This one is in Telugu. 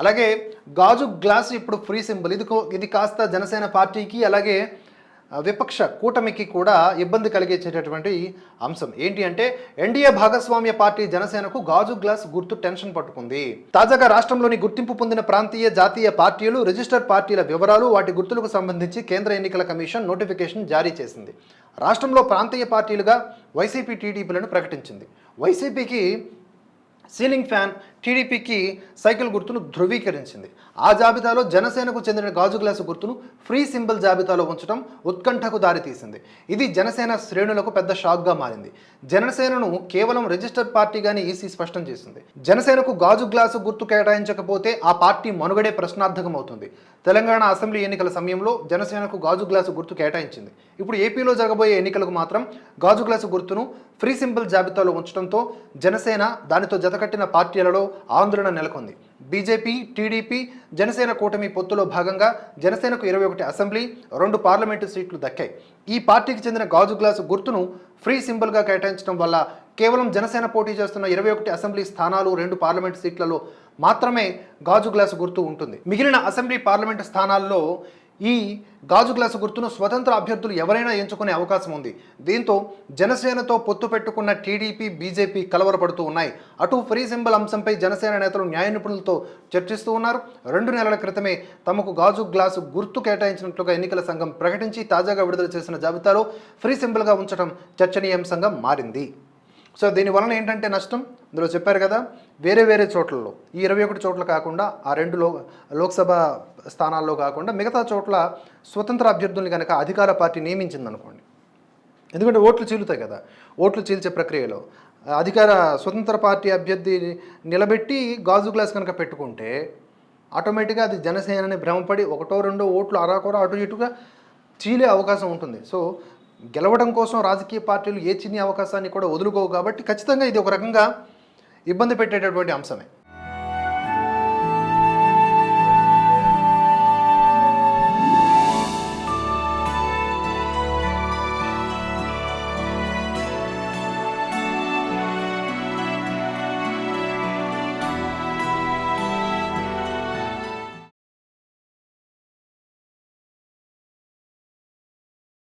అలాగే గాజు గ్లాస్ ఇప్పుడు ఫ్రీ సింబల్. ఇది ఇది కాస్త జనసేన పార్టీకి అలాగే విపక్ష కూటమికి కూడా ఇబ్బంది కలిగించేటటువంటి అంశం. ఏంటి అంటే ఎన్డీఏ భాగస్వామ్య పార్టీ జనసేనకు గాజు గ్లాస్ గుర్తు టెన్షన్ పట్టుకుంది. తాజాగా రాష్ట్రంలోని గుర్తింపు పొందిన ప్రాంతీయ జాతీయ పార్టీలు రిజిస్టర్ పార్టీల వివరాలు వాటి గుర్తులకు సంబంధించి కేంద్ర ఎన్నికల కమిషన్ నోటిఫికేషన్ జారీ చేసింది. రాష్ట్రంలో ప్రాంతీయ పార్టీలుగా వైసీపీ టీడీపీలను ప్రకటించింది. వైసీపీకి సీలింగ్ ఫ్యాన్ టీడీపీకి సైకిల్ గుర్తును ధృవీకరించింది. ఆ జాబితాలో జనసేనకు చెందిన గాజు గ్లాసు గుర్తును ఫ్రీ సింబల్ జాబితాలో ఉంచడం ఉత్కంఠకు దారితీసింది. ఇది జనసేన శ్రేణులకు పెద్ద షాక్గా మారింది. జనసేనను కేవలం రిజిస్టర్ పార్టీగానే ఈసీ స్పష్టం చేసింది. జనసేనకు గాజు గ్లాసు గుర్తు కేటాయించకపోతే ఆ పార్టీ మనుగడే ప్రశ్నార్థకం అవుతుంది తెలంగాణ అసెంబ్లీ ఎన్నికల సమయంలో జనసేనకు గాజు గ్లాసు గుర్తు కేటాయించింది. ఇప్పుడు ఏపీలో జరగబోయే ఎన్నికలకు మాత్రం గాజు గ్లాసు గుర్తును ఫ్రీ సింబల్ జాబితాలో ఉంచడంతో జనసేన దానితో జతకట్టిన పార్టీలలో ఆందోళన నెలకొంది. బీజేపీ టీడీపీ జనసేన కూటమి పొత్తులో భాగంగా జనసేనకు ఇరవై ఒకటి అసెంబ్లీ రెండు పార్లమెంటు సీట్లు దక్కాయి. ఈ పార్టీకి చెందిన గాజు గ్లాసు గుర్తును ఫ్రీ సింబల్గా కేటాయించడం వల్ల కేవలం జనసేన పోటీ చేస్తున్న ఇరవై ఒకటి అసెంబ్లీ స్థానాలు రెండు పార్లమెంట్ సీట్లలో మాత్రమే గాజు గ్లాసు గుర్తు ఉంటుంది. మిగిలిన అసెంబ్లీ పార్లమెంటు స్థానాల్లో ఈ గాజు గ్లాసు గుర్తును స్వతంత్ర అభ్యర్థులు ఎవరైనా ఎంచుకునే అవకాశం ఉంది. దీంతో జనసేనతో పొత్తు పెట్టుకున్న టీడీపీ బీజేపీ కలవరపడుతూ ఉన్నాయి. అటు ఫ్రీ సింబల్ అంశంపై జనసేన నేతలు న్యాయ నిపుణులతో చర్చిస్తూ ఉన్నారు. రెండు నెలల క్రితమే తమకు గాజు గ్లాసు గుర్తు కేటాయించినట్లుగా ఎన్నికల సంఘం ప్రకటించి తాజాగా విడుదల చేసిన జాబితాలో ఫ్రీ సింబల్గా ఉంచడం చర్చనీయాంశంగా మారింది. సో దీని వలన ఏంటంటే నష్టం? ఇందులో చెప్పారు కదా వేరే వేరే చోట్లలో ఈ ఇరవై ఒకటి చోట్ల కాకుండా ఆ రెండు లో లోక్సభ స్థానాల్లో కాకుండా మిగతా చోట్ల స్వతంత్ర అభ్యర్థుల్ని కనుక అధికార పార్టీ నియమించింది అనుకోండి ఎందుకంటే ఓట్లు చీలుతాయి కదా ఓట్లు చీల్చే ప్రక్రియలో. అధికార స్వతంత్ర పార్టీ అభ్యర్థి నిలబెట్టి గాజు గ్లాస్ కనుక పెట్టుకుంటే ఆటోమేటిక్గా అది జనసేనని భ్రమపడి ఒకటో రెండో ఓట్లు అరాకొర అటు ఇటుగా చీలే అవకాశం ఉంటుంది. సో గెలవడం కోసం రాజకీయ పార్టీలు ఏ చిన్ని అవకాశాన్ని కూడా వదులుకోవు కాబట్టి ఖచ్చితంగా ఇది ఒక రకంగా ఇబ్బంది పెట్టేటటువంటి అంశమే.